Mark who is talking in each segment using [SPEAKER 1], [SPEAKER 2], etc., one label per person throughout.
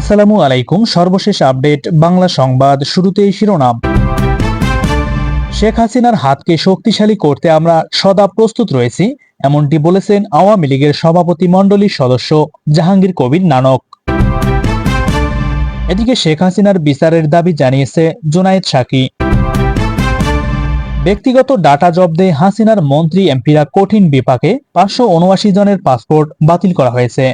[SPEAKER 1] আসসালামু আলাইকুম। সর্বশেষ আপডেট, বাংলা সংবাদ শুরুতেই শিরোনাম। শেখ হাসিনার হাতকে শক্তিশালী করতে আমরা সদা প্রস্তুত রয়েছি, এমনটি বলেছেন আওয়ামী লীগের সভাপতি মণ্ডলীর সদস্য জাহাঙ্গীর কবির নানক। এদিকে শেখ হাসিনার বিচারের দাবি জানিয়েছে জুনায়েদ সাকি। ব্যক্তিগত ডাটা জব্দে হাসিনার মন্ত্রী এমপিরা কঠিন বিপাকে পাঁচশো উনআশি জনের পাসপোর্ট বাতিল করা হয়েছে।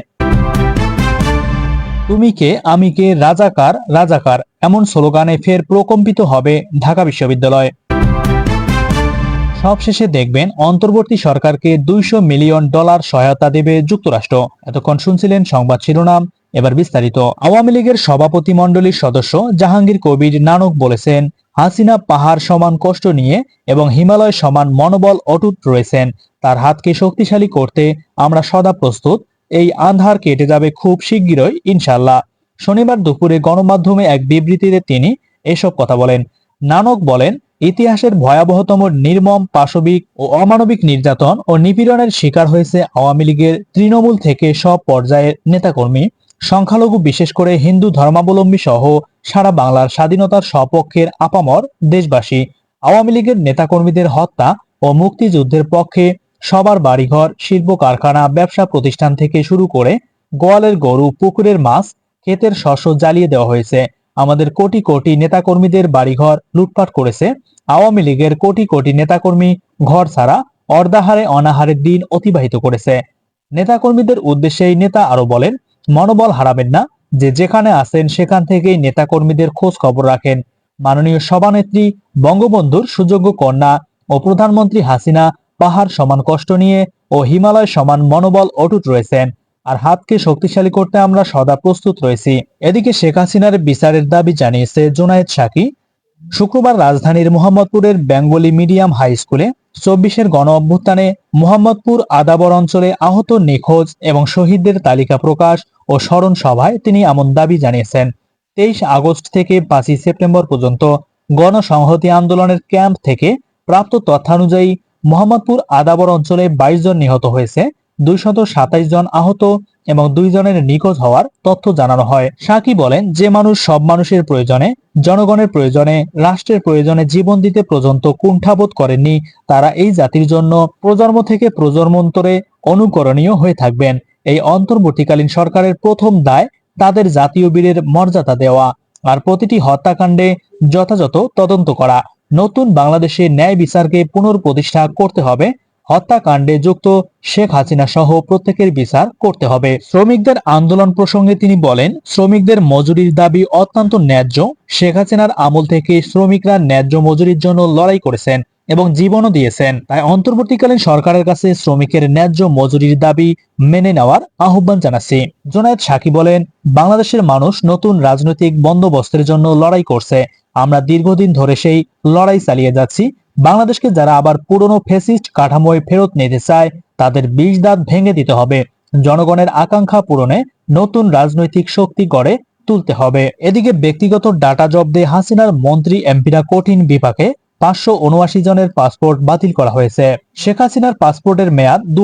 [SPEAKER 1] তুমি কে আমি কে রাজাকার রাজাকার, এমন স্লোগানে ফের প্রকম্পিত হবে ঢাকা বিশ্ববিদ্যালয়। সবশেষে দেখবেন অন্তর্বর্তী সরকারকে দুইশো মিলিয়ন ডলার সহায়তা দেবে যুক্তরাষ্ট্র। এতক্ষণ শুনছিলেন সংবাদ শিরোনাম, এবার বিস্তারিত। আওয়ামী লীগের সভাপতি মণ্ডলীর সদস্য জাহাঙ্গীর কবির নানক বলেছেন, হাসিনা পাহাড় সমান কষ্ট নিয়ে এবং হিমালয় সমান মনোবল অটুট রয়েছেন। তার হাতকে শক্তিশালী করতে আমরা সদা প্রস্তুত। এই আন্ধার কেটে যাবে খুব শিগগিরই ইনশাল্লাহ শনিবার দুপুরে গণমাধ্যমে এক বিবৃতিতে তিনি এসব কথা বলেন। নানক বলেন, ইতিহাসের ভয়াবহতম নির্মম, পাশবিক ও অমানবিক নির্যাতন ও নিপীড়নের শিকার হয়েছে আওয়ামী লীগের তৃণমূল থেকে সব পর্যায়ের নেতাকর্মী। সংখ্যালঘু বিশেষ করে হিন্দু ধর্মাবলম্বী সহ সারা বাংলার স্বাধীনতার সপক্ষের আপামর দেশবাসী। আওয়ামী লীগের নেতাকর্মীদের হত্যা ও মুক্তিযুদ্ধের পক্ষে সবার বাড়িঘর, শিল্প কারখানা, ব্যবসা প্রতিষ্ঠান থেকে শুরু করে গোয়ালের গরু, পুকুরের মাছ, ক্ষেতের শস্য জ্বালিয়ে দেওয়া হয়েছে। আমাদের কোটি কোটি নেতাকর্মীদের বাড়িঘর লুটপাট করেছে। আওয়ামী লীগের কোটি কোটি নেতাকর্মী ঘর ছাড়া অর্ধাহারে অনাহারের দিন অতিবাহিত করেছে। নেতাকর্মীদের উদ্দেশ্যেই নেতা আরও বলেন, মনোবল হারাবেন না। যে যেখানে আছেন সেখান থেকেই নেতাকর্মীদের খোঁজ খবর রাখেন। মাননীয় সভানেত্রী, বঙ্গবন্ধুর সুযোগ্য কন্যা ও প্রধানমন্ত্রী হাসিনা পাহাড় সমান কষ্ট নিয়ে ও হিমালয় সমান মনোবল অটুট রয়েছেন। আর হাতকে শক্তিশালী করতে আমরা সদা প্রস্তুত রয়েছি। এদিকে শেখ হাসিনার বিচারের দাবি জানিয়েছে জোনায়েদ সাকি। শুক্রবার রাজধানীর মোহাম্মদপুরের বেঙ্গলি মিডিয়াম হাই স্কুলে চব্বিশের গণ অভ্যুত্থানে মোহাম্মদপুর আদাবর অঞ্চলে আহত নিখোঁজ এবং শহীদদের তালিকা প্রকাশ ও স্মরণ সভায় তিনি এমন দাবি জানিয়েছেন। তেইশ আগস্ট থেকে পাঁচই সেপ্টেম্বর পর্যন্ত গণসংহতি আন্দোলনের ক্যাম্প থেকে প্রাপ্ত তথ্যানুযায়ী মোহাম্মদপুর আদাবর অঞ্চলে বাইশ জন নিহত হয়েছে, দুইশত সাতাইশ জন আহত এবং দুই জনের নিখোঁজ হওয়ার তথ্য জানানো হয়। সাকি বলেন, যে মানুষ সব মানুষের প্রয়োজনে, জনগণের প্রয়োজনে, রাষ্ট্রের প্রয়োজনে জীবন দিতে পর্যন্ত কুণ্ঠাবোধ করেননি, তারা এই জাতির জন্য প্রজন্ম থেকে প্রজন্মান্তরে অনুকরণীয় হয়ে থাকবেন। এই অন্তর্বর্তীকালীন সরকারের প্রথম দায় তাদের জাতীয় বীরের মর্যাদা দেওয়া, আর প্রতিটি হত্যাকাণ্ডে যথাযথ তদন্ত করা। নতুন বাংলাদেশে ন্যায় বিচারকে পুনঃপ্রতিষ্ঠা করতে হবে। হত্যাকাণ্ডে যুক্ত শেখ হাসিনা সহ প্রত্যেকের বিচার করতে হবে। শ্রমিকদের আন্দোলন প্রসঙ্গে তিনি বলেন, শ্রমিকদের মজুরির দাবি অত্যন্ত ন্যায্য। শেখ হাসিনার আমল থেকে শ্রমিকরা ন্যায্য মজুরির জন্য লড়াই করেছেন এবং জীবনও দিয়েছেন। তাই অন্তর্বর্তীকালীন সরকারের কাছে শ্রমিকের ন্যায্য মজুরির দাবি মেনে নেওয়ার আহ্বান জানাচ্ছি। জোনায়েদ সাকি বলেন, বাংলাদেশের মানুষ নতুন রাজনৈতিক বন্দোবস্তের জন্য লড়াই করছে। আমরা দীর্ঘদিন ধরে সেই লড়াই চালিয়ে যাচ্ছি। বাংলাদেশকে যারা আবার পুরনো ফেসিস্ট কাঠামোয় ফেরত নিতে চায়, তাদের বিষ দাঁত ভেঙে দিতে হবে। জনগণের আকাঙ্ক্ষা পূরণে নতুন রাজনৈতিক শক্তি গড়ে তুলতে হবে। এদিকে ব্যক্তিগত ডাটা জব্দে হাসিনার মন্ত্রী এমপিরা কঠিন বিপাকে পাঁচশো উনআশি জনের পাসপোর্ট বাতিল করা হয়েছে। শেখ হাসিনার পাসপোর্টের মেয়াদ দু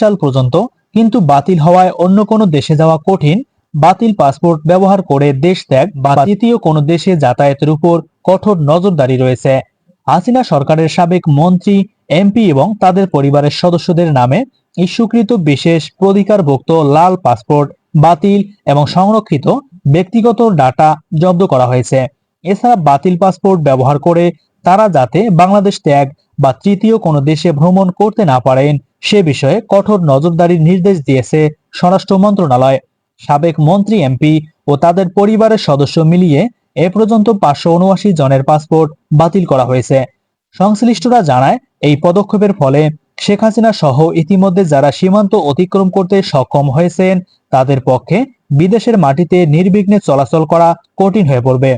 [SPEAKER 1] সাল পর্যন্ত, কিন্তু বাতিল হওয়ায় অন্য কোনো দেশে যাওয়া কঠিন বাতিল পাসপোর্ট ব্যবহার করে দেশ ত্যাগ বা দ্বিতীয় কোনো দেশে যাতায়াতের উপর কঠোর নজরদারি রয়েছে। হাসিনা সরকারের সাবেক মন্ত্রী, এমপি এবং তাদের পরিবারের সদস্যদের নামে ইস্যুকৃত বিশেষ প্রধিকারভুক্ত লাল পাসপোর্ট বাতিল এবং সংরক্ষিত ব্যক্তিগত ডাটা জব্দ করা হয়েছে। এছাড়া বাতিল পাসপোর্ট ব্যবহার করে তারা যাতে বাংলাদেশ ত্যাগ বা তৃতীয় কোনো দেশে ভ্রমণ করতে না পারেন, সে বিষয়ে কঠোর নজরদারির নির্দেশ দিয়েছে স্বরাষ্ট্র মন্ত্রণালয়। সাবেক মন্ত্রী, এমপি ও তাদের পরিবারের সদস্য মিলিয়ে এ পর্যন্ত পাঁচশো উনআশি জনের পাসপোর্ট বাতিল করা হয়েছে। সংশ্লিষ্টরা জানায়, এই পদক্ষেপের ফলে শেখ হাসিনা সহ ইতিমধ্যে যারা সীমান্ত অতিক্রম করতে সক্ষম হয়েছেন, তাদের পক্ষে বিদেশের মাটিতে নির্বিঘ্নে চলাচল করা কঠিন হয়ে পড়বে।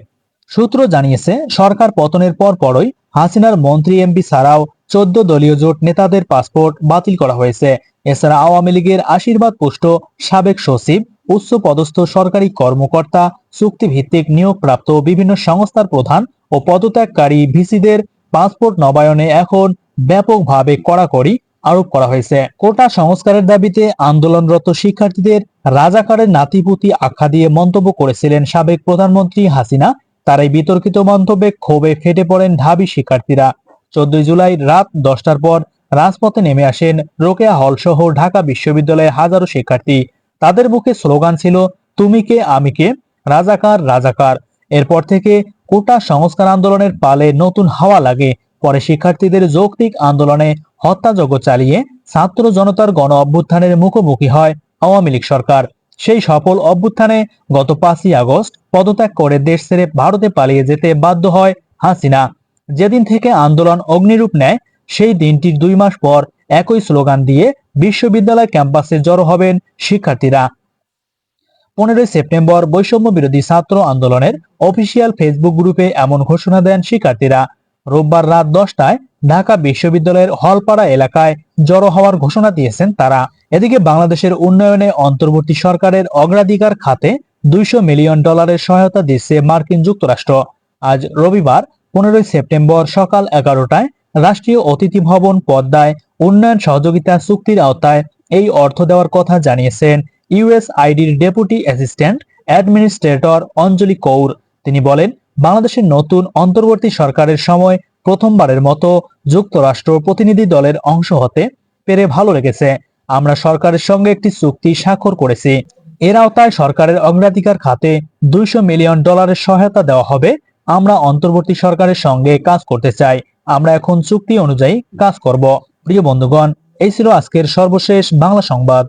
[SPEAKER 1] সূত্র জানিয়েছে, সরকার পতনের পর পরই হাসিনার মন্ত্রী, এমপি ছাড়াও চোদ্দ দলীয় জোট নেতাদের পাসপোর্ট বাতিল করা হয়েছে। এছাড়া আওয়ামী লীগের আশীর্বাদ পুষ্ট সাবেক সচিব উচ্চ পদস্থ সরকারি কর্মকর্তা, চুক্তিভিত্তিক নিয়োগপ্রাপ্ত বিভিন্ন সংস্থার প্রধান ও পদত্যাগকারী ভিসিদের পাসপোর্ট নবায়নে এখন ব্যাপকভাবে কড়াকড়ি আরোপ করা হয়েছে। কোটা সংস্কারের দাবিতে আন্দোলনরত শিক্ষার্থীদের রাজাকারের নাতিপুতি আখ্যা দিয়ে মন্তব্য করেছিলেন সাবেক প্রধানমন্ত্রী হাসিনা। তার এই বিতর্কিত মন্তব্যে ক্ষোভে ফেটে পড়েন ঢাবি শিক্ষার্থীরা। চোদ্দই জুলাই রাত দশটার পর রাজপথে নেমে আসেন রোকেয়া হল সহ ঢাকা বিশ্ববিদ্যালয়ের হাজারো শিক্ষার্থী। তাদের মুখে স্লোগান ছিল, তুমি কে, আমি কে? রাজাকার রাজাকার। এরপর থেকে কোটা সংস্কার আন্দোলনের পালে নতুন হাওয়া লাগে। পরে শিক্ষার্থীদের যৌক্তিক আন্দোলনে হত্যাযজ্ঞ চালিয়ে ছাত্র জনতার গণ অভ্যুত্থানের মুখোমুখি হয় আওয়ামী লীগ সরকার। সেই সফল অভ্যুত্থানে গত পাঁচই আগস্ট পদত্যাগ করে দেশ ছেড়ে ভারতে পালিয়ে যেতে বাধ্য হয় হাসিনা। যেদিন থেকে আন্দোলন অগ্নিরূপ নেয়, সেই দিনটির দুই মাস পর একই স্লোগান দিয়ে বিশ্ববিদ্যালয় ক্যাম্পাসে জড়ো হবেন শিক্ষার্থীরা। পনেরোই সেপ্টেম্বর বৈষম্য বিরোধী ছাত্র আন্দোলনের অফিসিয়াল ফেসবুক গ্রুপে এমন ঘোষণা দেন শিক্ষার্থীরা। রোববার রাত দশটায় ঢাকা বিশ্ববিদ্যালয়ের হলপাড়া এলাকায় জড়ো হওয়ার ঘোষণা দিয়েছেন তারা। এদিকে বাংলাদেশের উন্নয়নে অন্তর্বর্তী সরকারের অগ্রাধিকার খাতে দুইশো মিলিয়ন ডলারের সহায়তা দিচ্ছে মার্কিন যুক্তরাষ্ট্র। আজ রবিবার, পনেরোই সেপ্টেম্বর সকাল এগারোটায় রাষ্ট্রীয় অতিথি ভবন পদ্মায় উন্নয়ন সহযোগিতা চুক্তির আওতায় এই অর্থ দেওয়ার কথা জানিয়েছেন ইউএসআইডির deputy assistant administrator Anjali Kaur. তিনি বলেন, বাংলাদেশের নতুন অন্তর্বর্তী সরকারের সময় প্রথমবারের মতো যুক্তরাষ্ট্র প্রতিনিধি দলের অংশ হতে পেরে ভালো লেগেছে। আমরা সরকারের সঙ্গে একটি চুক্তি স্বাক্ষর করেছি। এর আওতায় সরকারের অগ্রাধিকার খাতে দুইশো মিলিয়ন ডলারের সহায়তা দেওয়া হবে। আমরা অন্তর্বর্তী সরকারের সঙ্গে কাজ করতে চাই। আমরা এখন চুক্তি অনুযায়ী কাজ করব। প্রিয় বন্ধুগণ এই ছিল আজকের সর্বশেষ বাংলা সংবাদ।